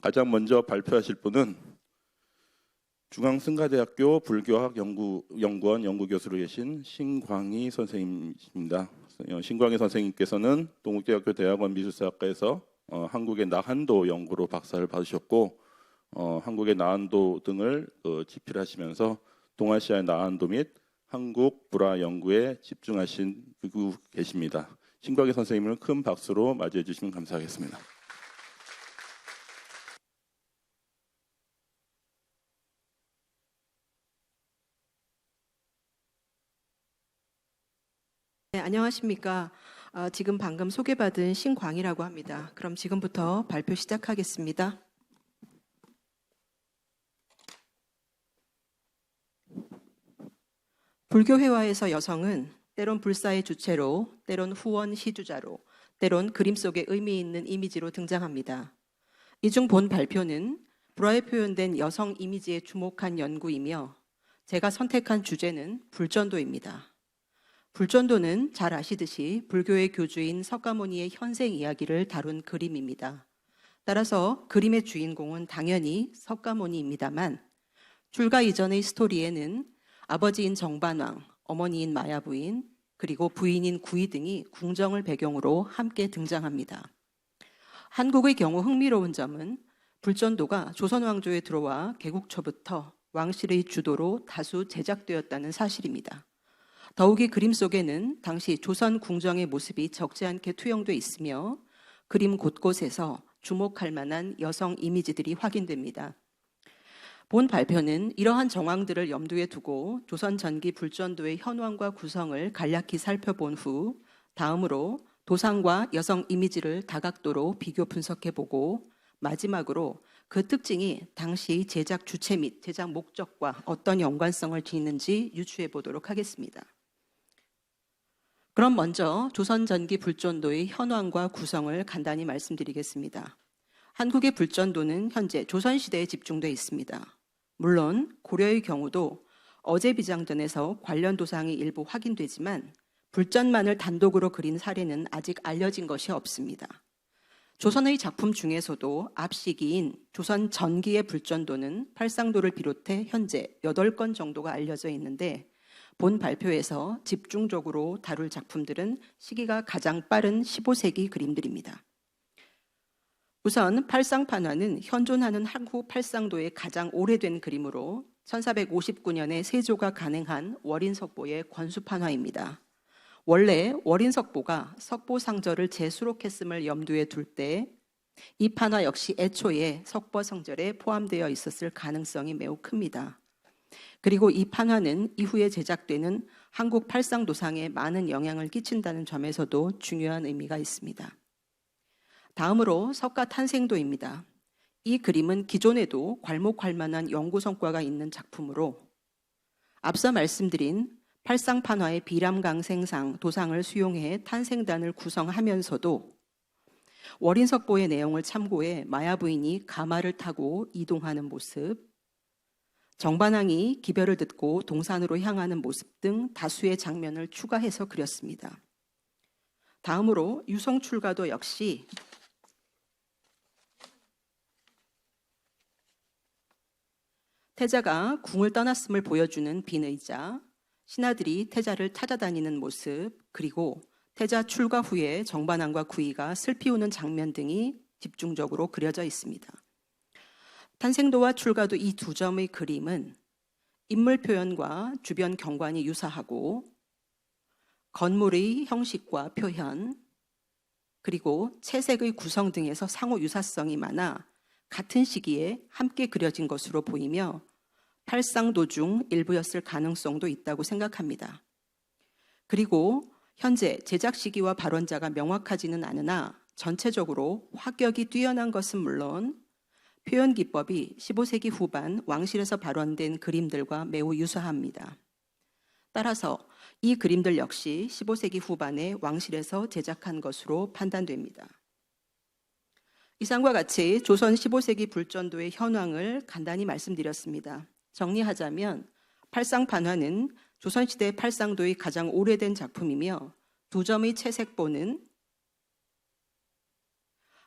가장 먼저 발표하실 분은 중앙승가대학교 불교학 연구 연구원 연구교수로 계신 신광희 선생님이십니다. 어, 신광희 선생님께서는 동국대학교 대학원 미술사학과에서 어, 한국의 나한도 연구로 박사를 받으셨고 어, 한국의 나한도 등을 어, 집필하시면서 동아시아의 나한도 및 한국 불화 연구에 집중하신 그 계십니다. 신광희 선생님을 큰 박수로 맞이해 주시면 감사하겠습니다. 네, 안녕하십니까. 어, 지금 방금 소개받은 신광이라고 합니다. 그럼 지금부터 발표 시작하겠습니다. 불교회화에서 여성은 때론 불사의 주체로, 때론 후원 시주자로, 때론 그림 속에 의미 있는 이미지로 등장합니다. 이중 본 발표는 불화에 표현된 여성 이미지에 주목한 연구이며 제가 선택한 주제는 불전도입니다. 불전도는 잘 아시듯이 불교의 교주인 석가모니의 현생 이야기를 다룬 그림입니다. 따라서 그림의 주인공은 당연히 석가모니입니다만 출가 이전의 스토리에는 아버지인 정반왕, 어머니인 마야부인, 그리고 부인인 구이 등이 궁정을 배경으로 함께 등장합니다. 한국의 경우 흥미로운 점은 불전도가 조선 왕조에 들어와 개국 초부터 왕실의 주도로 다수 제작되었다는 사실입니다. 더욱이 그림 속에는 당시 조선 궁정의 모습이 적지 않게 투영돼 있으며 그림 곳곳에서 주목할 만한 여성 이미지들이 확인됩니다. 본 발표는 이러한 정황들을 염두에 두고 조선 전기 불전도의 현황과 구성을 간략히 살펴본 후 다음으로 도상과 여성 이미지를 다각도로 비교 분석해 보고 마지막으로 그 특징이 당시 제작 주체 및 제작 목적과 어떤 연관성을 지니는지 유추해 보도록 하겠습니다. 그럼 먼저 조선 전기 불전도의 현황과 구성을 간단히 말씀드리겠습니다. 한국의 불전도는 현재 조선 시대에 집중돼 있습니다. 물론 고려의 경우도 어제 비장전에서 관련 도상이 일부 확인되지만 불전만을 단독으로 그린 사례는 아직 알려진 것이 없습니다. 조선의 작품 중에서도 앞 시기인 조선 전기의 불전도는 팔상도를 비롯해 현재 8건 정도가 알려져 있는데 본 발표에서 집중적으로 다룰 작품들은 시기가 가장 빠른 15세기 그림들입니다. 우선 팔상판화는 현존하는 한국 팔상도의 가장 오래된 그림으로 1459년에 세조가 간행한 월인석보의 권수판화입니다. 원래 월인석보가 석보상절을 재수록했음을 염두에 둘 때 이 판화 역시 애초에 석보성절에 포함되어 있었을 가능성이 매우 큽니다. 그리고 이 판화는 이후에 제작되는 한국 팔상도상에 많은 영향을 끼친다는 점에서도 중요한 의미가 있습니다. 다음으로 석가 탄생도입니다. 이 그림은 기존에도 괄목할 만한 연구 성과가 있는 작품으로 앞서 말씀드린 팔상판화의 비람강생상 도상을 수용해 탄생단을 구성하면서도 월인석보의 내용을 참고해 마야 부인이 가마를 타고 이동하는 모습, 정반항이 기별을 듣고 동산으로 향하는 모습 등 다수의 장면을 추가해서 그렸습니다. 다음으로 유성 출가도 역시 태자가 궁을 떠났음을 보여주는 빈의자, 신하들이 태자를 찾아다니는 모습, 그리고 태자 출가 후에 정반항과 구이가 슬피 우는 장면 등이 집중적으로 그려져 있습니다. 탄생도와 출가도 이 두 점의 그림은 인물 표현과 주변 경관이 유사하고 건물의 형식과 표현, 그리고 채색의 구성 등에서 상호 유사성이 많아 같은 시기에 함께 그려진 것으로 보이며 팔상도 중 일부였을 가능성도 있다고 생각합니다. 그리고 현재 제작 시기와 발원자가 명확하지는 않으나 전체적으로 화격이 뛰어난 것은 물론 표현 기법이 15세기 후반 왕실에서 발원된 그림들과 매우 유사합니다. 따라서 이 그림들 역시 15세기 후반에 왕실에서 제작한 것으로 판단됩니다. 이상과 같이 조선 15세기 불전도의 현황을 간단히 말씀드렸습니다. 정리하자면 팔상판화는 조선시대 팔상도의 가장 오래된 작품이며 두 점의 채색보는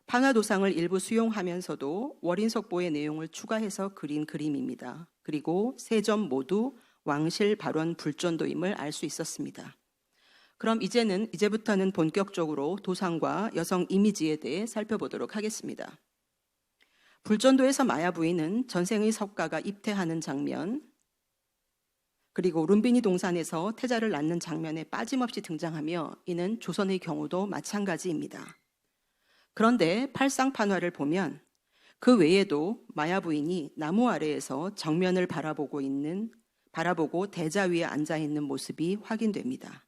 판화도상을 일부 수용하면서도 월인석보의 내용을 추가해서 그린 그림입니다. 그리고 세 점 모두 왕실 발원 불전도임을 알 수 있었습니다. 그럼 이제는 이제부터는 본격적으로 도상과 여성 이미지에 대해 살펴보도록 하겠습니다. 불전도에서 마야 부인은 전생의 석가가 입퇴하는 장면, 그리고 룸비니 동산에서 태자를 낳는 장면에 빠짐없이 등장하며 이는 조선의 경우도 마찬가지입니다. 그런데 팔상판화를 보면 그 외에도 마야 부인이 나무 아래에서 정면을 바라보고 있는 바라보고 대자 위에 앉아 있는 모습이 확인됩니다.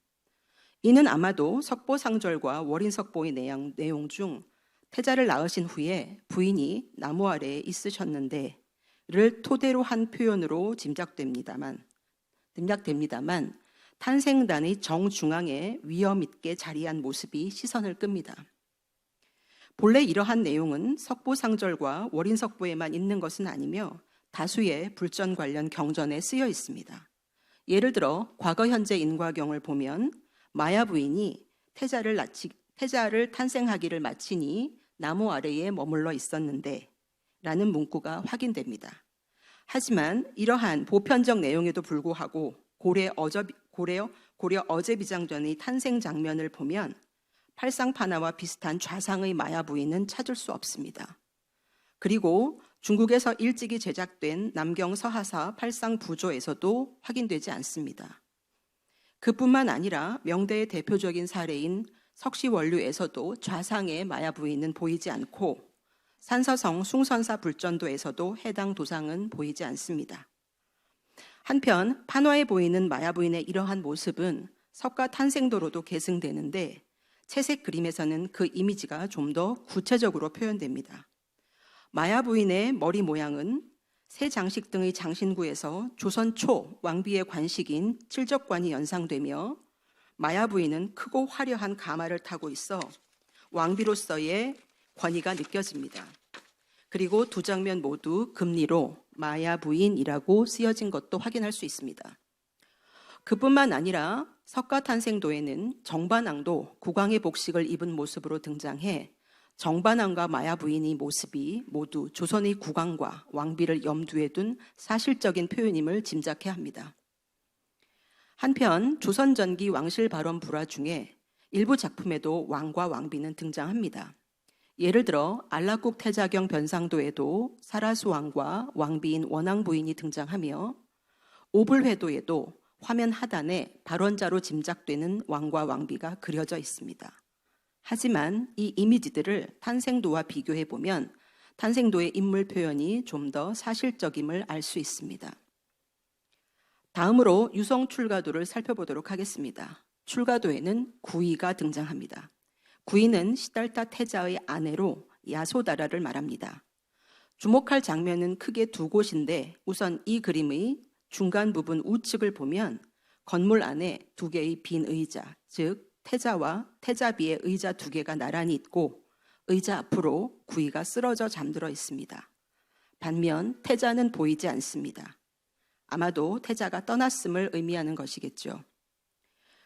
이는 아마도 석보상절과 월인석보의 내용, 내용 중 태자를 낳으신 후에 부인이 나무 아래에 있으셨는데를 토대로 한 표현으로 짐작됩니다만 짐작됩니다만 탄생단의 정중앙에 위험 있게 자리한 모습이 시선을 끕니다. 본래 이러한 내용은 석보상절과 월인석보에만 있는 것은 아니며 다수의 불전 관련 경전에 쓰여 있습니다. 예를 들어 과거 현재 인과경을 보면 마야 부인이 태자를 낳지, 태자를 탄생하기를 마치니 나무 아래에 머물러 있었는데 라는 문구가 확인됩니다. 하지만 이러한 보편적 내용에도 불구하고 고려 어저 고려 고려 어제비장전의 탄생 장면을 보면 팔상파나와 비슷한 좌상의 마야 부인은 찾을 수 없습니다. 그리고 중국에서 일찍이 제작된 남경 서하사 팔상 부조에서도 확인되지 않습니다. 그뿐만 아니라 명대의 대표적인 사례인 석시원류에서도 좌상의 마야 부인은 보이지 않고 산서성 숭선사 불전도에서도 해당 도상은 보이지 않습니다. 한편 판화에 보이는 마야 부인의 이러한 모습은 석가 탄생도로도 계승되는데 채색 그림에서는 그 이미지가 좀 더 구체적으로 표현됩니다. 마야 부인의 머리 모양은 새 장식 등의 장신구에서 조선 초 왕비의 관식인 칠적관이 연상되며 마야 부인은 크고 화려한 가마를 타고 있어 왕비로서의 권위가 느껴집니다. 그리고 두 장면 모두 금리로 마야 부인이라고 쓰여진 것도 확인할 수 있습니다. 그뿐만 아니라 석가탄생도에는 정반왕도 국왕의 복식을 입은 모습으로 등장해 정반왕과 마야 부인의 모습이 모두 조선의 국왕과 왕비를 염두에 둔 사실적인 표현임을 짐작해야 합니다. 한편 조선 전기 왕실 발원 불화 중에 일부 작품에도 왕과 왕비는 등장합니다. 예를 들어 안락국 태자경 변상도에도 사라수 왕과 왕비인 원왕 부인이 등장하며 오불회도에도 화면 하단에 발원자로 짐작되는 왕과 왕비가 그려져 있습니다. 하지만 이 이미지들을 탄생도와 비교해 보면 탄생도의 인물 표현이 좀 더 사실적임을 알 수 있습니다. 다음으로 유성 출가도를 살펴보도록 하겠습니다. 출가도에는 구이가 등장합니다. 구이는 시달타 태자의 아내로 야소다라를 말합니다. 주목할 장면은 크게 두 곳인데 우선 이 그림의 중간 부분 우측을 보면 건물 안에 두 개의 빈 의자, 즉 태자와 태자비의 의자 두 개가 나란히 있고 의자 앞으로 구이가 쓰러져 잠들어 있습니다. 반면 태자는 보이지 않습니다. 아마도 태자가 떠났음을 의미하는 것이겠죠.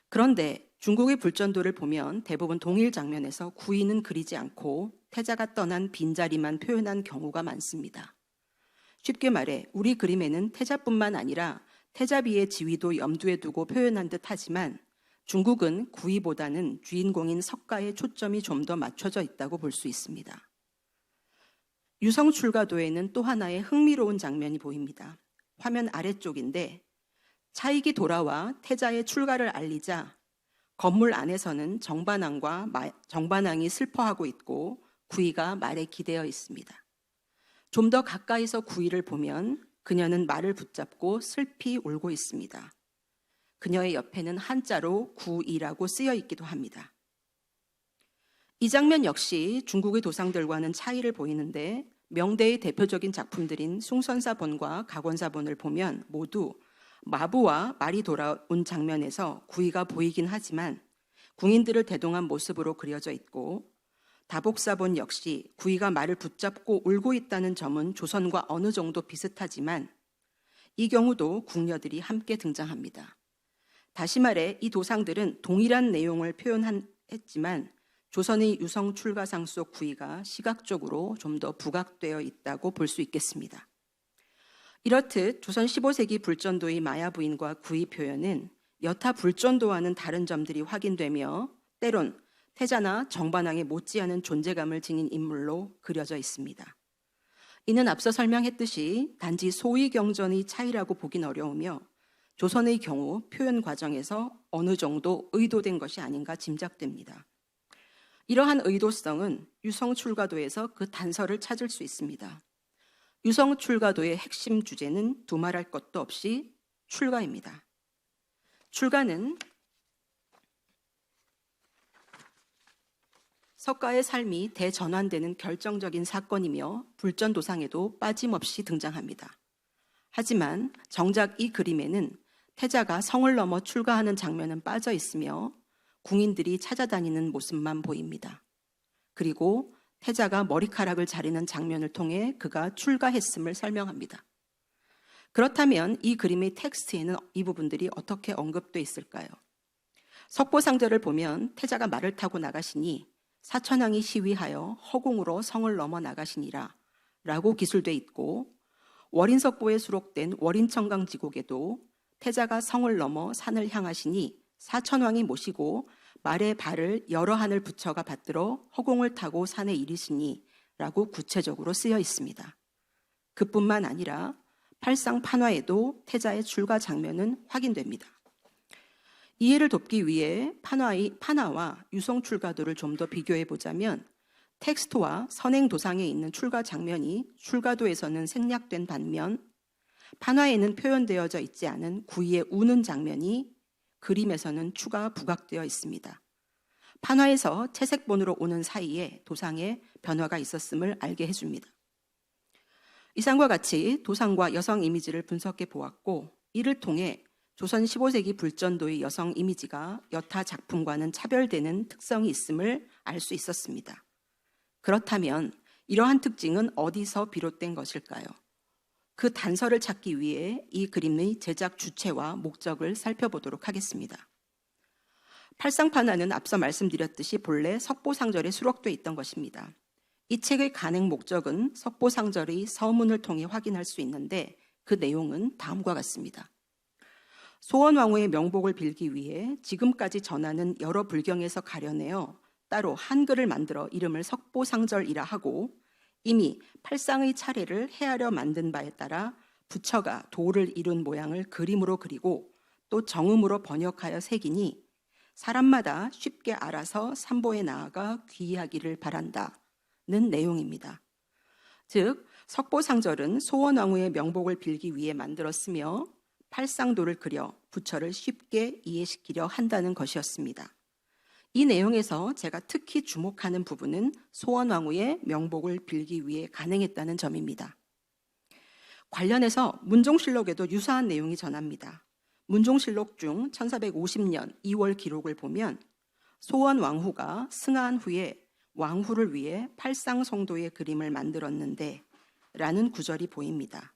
그런데 중국의 불전도를 보면 대부분 동일 장면에서 구이는 그리지 않고 태자가 떠난 빈자리만 표현한 경우가 많습니다. 쉽게 말해 우리 그림에는 태자뿐만 아니라 태자비의 지위도 염두에 두고 표현한 듯 하지만 중국은 구이보다는 주인공인 석가의 초점이 좀 더 맞춰져 있다고 볼 수 있습니다. 유성 출가도에는 또 하나의 흥미로운 장면이 보입니다. 화면 아래쪽인데 차익이 돌아와 태자의 출가를 알리자 건물 안에서는 정반왕과 정반왕이 슬퍼하고 있고 구이가 말에 기대어 있습니다. 좀 더 가까이서 구이를 보면 그녀는 말을 붙잡고 슬피 울고 있습니다. 그녀의 옆에는 한자로 구이라고 쓰여 있기도 합니다. 이 장면 역시 중국의 도상들과는 차이를 보이는데 명대의 대표적인 작품들인 숭선사본과 가권사본을 보면 모두 마부와 말이 돌아온 장면에서 구이가 보이긴 하지만 궁인들을 대동한 모습으로 그려져 있고 다복사본 역시 구이가 말을 붙잡고 울고 있다는 점은 조선과 어느 정도 비슷하지만 이 경우도 궁녀들이 함께 등장합니다. 다시 말해 이 도상들은 동일한 내용을 표현했지만 조선의 유성 출가상 속 구이가 시각적으로 좀 더 부각되어 있다고 볼 수 있겠습니다. 이렇듯 조선 15세기 불전도의 마야 부인과 구이 표현은 여타 불전도와는 다른 점들이 확인되며 때론 태자나 정반왕에 못지않은 존재감을 지닌 인물로 그려져 있습니다. 이는 앞서 설명했듯이 단지 소위 경전의 차이라고 보긴 어려우며 조선의 경우 표현 과정에서 어느 정도 의도된 것이 아닌가 짐작됩니다. 이러한 의도성은 유성 출가도에서 그 단서를 찾을 수 있습니다. 유성 출가도의 핵심 주제는 두말할 것도 없이 출가입니다. 출가는 석가의 삶이 대전환되는 결정적인 사건이며 불전도상에도 빠짐없이 등장합니다. 하지만 정작 이 그림에는 태자가 성을 넘어 출가하는 장면은 빠져 있으며 궁인들이 찾아다니는 모습만 보입니다. 그리고 태자가 머리카락을 자르는 장면을 통해 그가 출가했음을 설명합니다. 그렇다면 이 그림의 텍스트에는 이 부분들이 어떻게 언급돼 있을까요? 석보상절을 보면 태자가 말을 타고 나가시니 사천왕이 시위하여 허공으로 성을 넘어 나가시니라 라고 기술돼 있고 월인석보에 수록된 월인청강지곡에도 태자가 성을 넘어 산을 향하시니 사천왕이 모시고 말에 발을 여러 한을 붙여가 받들어 허공을 타고 산에 이르시니 라고 구체적으로 쓰여 있습니다. 그뿐만 아니라 팔상 판화에도 태자의 출가 장면은 확인됩니다. 이해를 돕기 위해 판화의 판화와 유성 출가도를 좀 더 비교해 보자면 텍스트와 선행 도상에 있는 출가 장면이 출가도에서는 생략된 반면 판화에는 표현되어져 있지 않은 구이의 우는 장면이 그림에서는 추가 부각되어 있습니다. 판화에서 채색본으로 오는 사이에 도상에 변화가 있었음을 알게 해줍니다. 이상과 같이 도상과 여성 이미지를 분석해 보았고 이를 통해 조선 15세기 불전도의 여성 이미지가 여타 작품과는 차별되는 특성이 있음을 알 수 있었습니다. 그렇다면 이러한 특징은 어디서 비롯된 것일까요? 그 단서를 찾기 위해 이 그림의 제작 주체와 목적을 살펴보도록 하겠습니다. 팔상판화는 앞서 말씀드렸듯이 본래 석보상절에 수록돼 있던 것입니다. 이 책의 간행 목적은 석보상절의 서문을 통해 확인할 수 있는데 그 내용은 다음과 같습니다. 소원 왕후의 명복을 빌기 위해 지금까지 전하는 여러 불경에서 가려내어 따로 한글을 만들어 이름을 석보상절이라 하고 이미 팔상의 차례를 헤아려 만든 바에 따라 부처가 도를 이룬 모양을 그림으로 그리고 또 정음으로 번역하여 새기니 사람마다 쉽게 알아서 삼보에 나아가 귀하기를 바란다는 내용입니다. 즉 석보상절은 소원왕후의 명복을 빌기 위해 만들었으며 팔상도를 그려 부처를 쉽게 이해시키려 한다는 것이었습니다. 이 내용에서 제가 특히 주목하는 부분은 소원왕후의 명복을 빌기 위해 간행했다는 점입니다. 관련해서 문종실록에도 유사한 내용이 전합니다. 문종실록 중 1450년 2월 기록을 보면 소원 왕후가 승하한 후에 왕후를 위해 팔상성도의 그림을 만들었는데 라는 구절이 보입니다.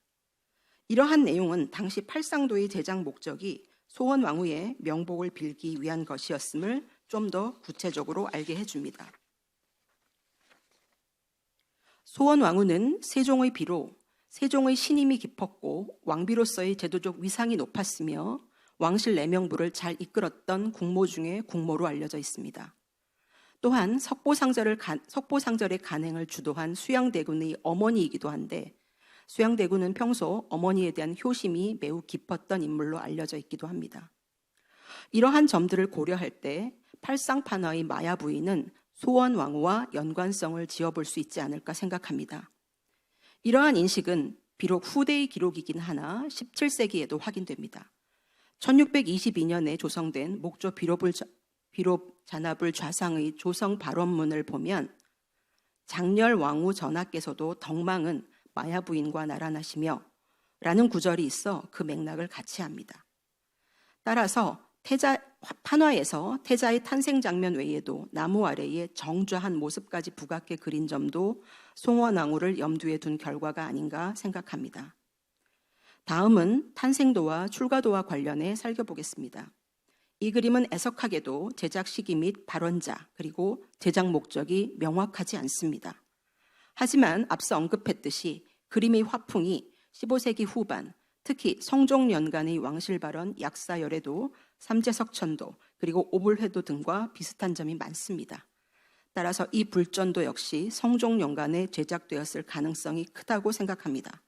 이러한 내용은 당시 팔상도의 제작 목적이 소원 왕후의 명복을 빌기 위한 것이었음을 좀 더 구체적으로 알게 해줍니다. 소원 왕후는 세종의 비로 세종의 신임이 깊었고 왕비로서의 제도적 위상이 높았으며 왕실 내명부를 잘 이끌었던 국모 중에 국모로 알려져 있습니다. 또한 석보상절을 석보상절의 간행을 주도한 수양대군의 어머니이기도 한데 수양대군은 평소 어머니에 대한 효심이 매우 깊었던 인물로 알려져 있기도 합니다. 이러한 점들을 고려할 때 팔상판화의 마야 부인은 소원 왕후와 연관성을 지어볼 수 있지 않을까 생각합니다. 이러한 인식은 비록 후대의 기록이긴 하나 17세기에도 확인됩니다. 1622년에 조성된 목조 비로불, 비롭 잔압을 좌상의 조성 발원문을 보면 장렬 왕후 전하께서도 덕망은 마야 부인과 나란하시며 라는 구절이 있어 그 맥락을 같이 합니다. 따라서 태자 판화에서 태자의 탄생 장면 외에도 나무 아래에 정좌한 모습까지 부각해 그린 점도 송원왕후를 염두에 둔 결과가 아닌가 생각합니다. 다음은 탄생도와 출가도와 관련해 살펴보겠습니다. 이 그림은 애석하게도 제작 시기 및 발원자 그리고 제작 목적이 명확하지 않습니다. 하지만 앞서 언급했듯이 그림의 화풍이 15세기 후반 특히 성종연간의 왕실 발언 약사열에도 삼재석천도 그리고 오불회도 등과 비슷한 점이 많습니다. 따라서 이 불전도 역시 성종연간에 제작되었을 가능성이 크다고 생각합니다.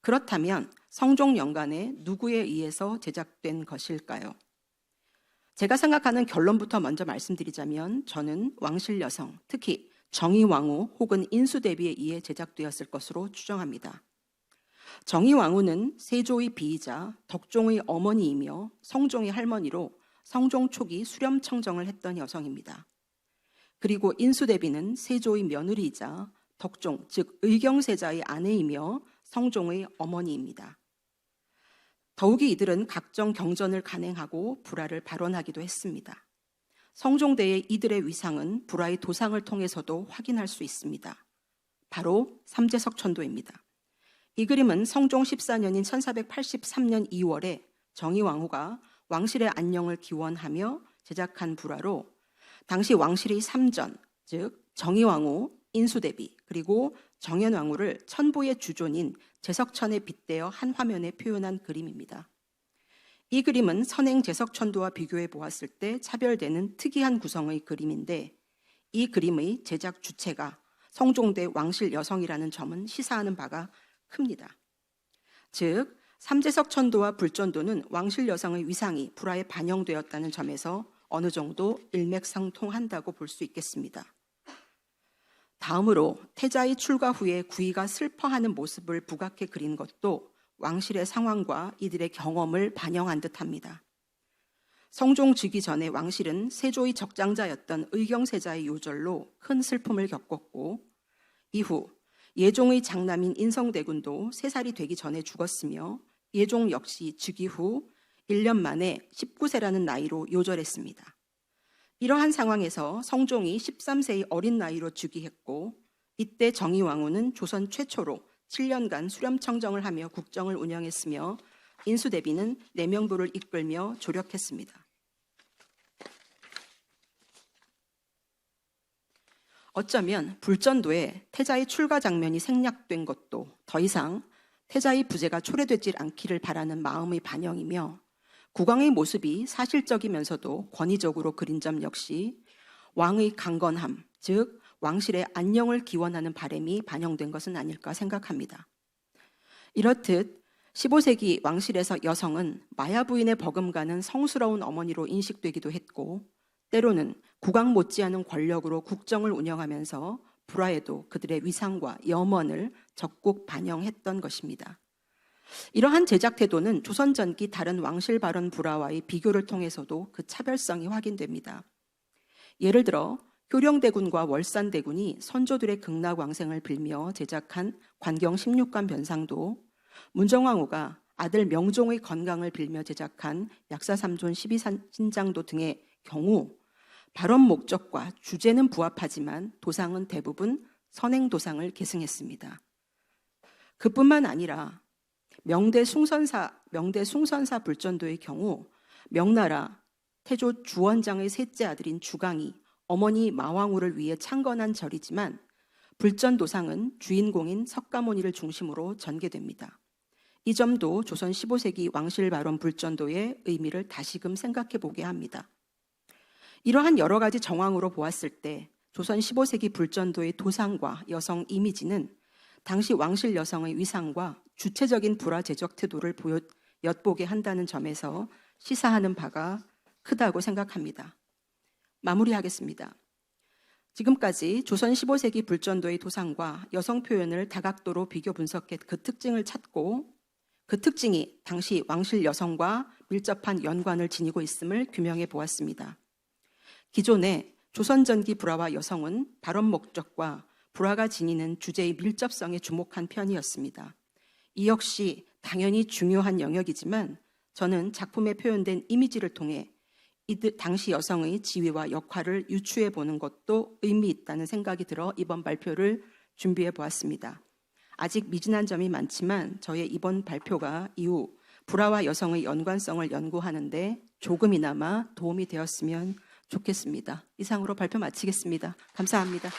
그렇다면 성종연간에 누구에 의해서 제작된 것일까요? 제가 생각하는 결론부터 먼저 말씀드리자면 저는 왕실 여성, 특히 정의왕후 혹은 인수대비에 의해 제작되었을 것으로 추정합니다. 정의왕후는 세조의 비이자 덕종의 어머니이며 성종의 할머니로 성종 초기 수렴청정을 했던 여성입니다. 그리고 인수대비는 세조의 며느리이자 덕종, 즉 의경세자의 아내이며 성종의 어머니입니다. 더욱이 이들은 각종 경전을 간행하고 불화를 발언하기도 했습니다. 성종대의 이들의 위상은 불화의 도상을 통해서도 확인할 수 있습니다. 바로 삼재석 천도입니다. 이 그림은 성종 14년인 1483년 2월에 정의왕후가 왕실의 안녕을 기원하며 제작한 불화로 당시 왕실의 삼전, 즉 정의왕후, 인수대비 그리고 정현왕후를 천부의 주존인 제석천에 빗대어 한 화면에 표현한 그림입니다. 이 그림은 선행 제석 천도와 비교해 보았을 때 차별되는 특이한 구성의 그림인데 이 그림의 제작 주체가 성종대 왕실 여성이라는 점은 시사하는 바가 큽니다. 즉 삼재석 천도와 불전도는 왕실 여성의 위상이 불화에 반영되었다는 점에서 어느 정도 일맥상통한다고 볼 수 있겠습니다. 다음으로 태자의 출가 후에 구이가 슬퍼하는 모습을 부각해 그린 것도 왕실의 상황과 이들의 경험을 반영한 듯합니다. 성종 즉위 전에 왕실은 세조의 적장자였던 의경세자의 요절로 큰 슬픔을 겪었고 이후 예종의 장남인 인성대군도 3살이 되기 전에 죽었으며 예종 역시 즉위 후 1년 만에 19세라는 나이로 요절했습니다. 이러한 상황에서 성종이 13세의 어린 나이로 즉위했고 이때 정의왕후는 조선 최초로 7년간 수렴 청정을 하며 국정을 운영했으며 인수대비는 내명부를 이끌며 조력했습니다. 어쩌면 불전도에 태자의 출가 장면이 생략된 것도 더 이상 태자의 부재가 초래되질 않기를 바라는 마음의 반영이며 국왕의 모습이 사실적이면서도 권위적으로 그린 점 역시 왕의 강건함, 즉 왕실의 안녕을 기원하는 바램이 반영된 것은 아닐까 생각합니다. 이렇듯 15세기 왕실에서 여성은 마야 부인의 버금가는 성스러운 어머니로 인식되기도 했고 때로는 국왕 못지않은 권력으로 국정을 운영하면서 불화에도 그들의 위상과 염원을 적극 반영했던 것입니다. 이러한 제작 태도는 조선 전기 다른 왕실 발언 불화와의 비교를 통해서도 그 차별성이 확인됩니다. 예를 들어 효령대군과 월산대군이 선조들의 극락왕생을 빌며 제작한 관경 16관 변상도 문정왕후가 아들 명종의 건강을 빌며 제작한 약사삼존 12신장도 등의 경우 발언 목적과 주제는 부합하지만 도상은 대부분 선행도상을 계승했습니다. 그뿐만 아니라 명대 숭선사 명대 숭선사 불전도의 경우 명나라 태조 주원장의 셋째 아들인 주강이 어머니 마왕우를 위해 창건한 절이지만 불전도상은 주인공인 석가모니를 중심으로 전개됩니다. 이 점도 조선 15세기 왕실 발원 불전도의 의미를 다시금 생각해 보게 합니다. 이러한 여러 가지 정황으로 보았을 때 조선 15세기 불전도의 도상과 여성 이미지는 당시 왕실 여성의 위상과 주체적인 불화 제적 태도를 보여 엿보게 한다는 점에서 시사하는 바가 크다고 생각합니다. 마무리하겠습니다. 지금까지 조선 15세기 불전도의 도상과 여성 표현을 다각도로 비교 분석해 그 특징을 찾고 그 특징이 당시 왕실 여성과 밀접한 연관을 지니고 있음을 규명해 보았습니다. 기존의 조선 전기 불화와 여성은 발언 목적과 불화가 지니는 주제의 밀접성에 주목한 편이었습니다. 이 역시 당연히 중요한 영역이지만 저는 작품에 표현된 이미지를 통해 이들 당시 여성의 지위와 역할을 유추해 보는 것도 의미 있다는 생각이 들어 이번 발표를 준비해 보았습니다. 아직 미진한 점이 많지만 저의 이번 발표가 이후 불화와 여성의 연관성을 연구하는데 조금이나마 도움이 되었으면 좋겠습니다. 이상으로 발표 마치겠습니다. 감사합니다.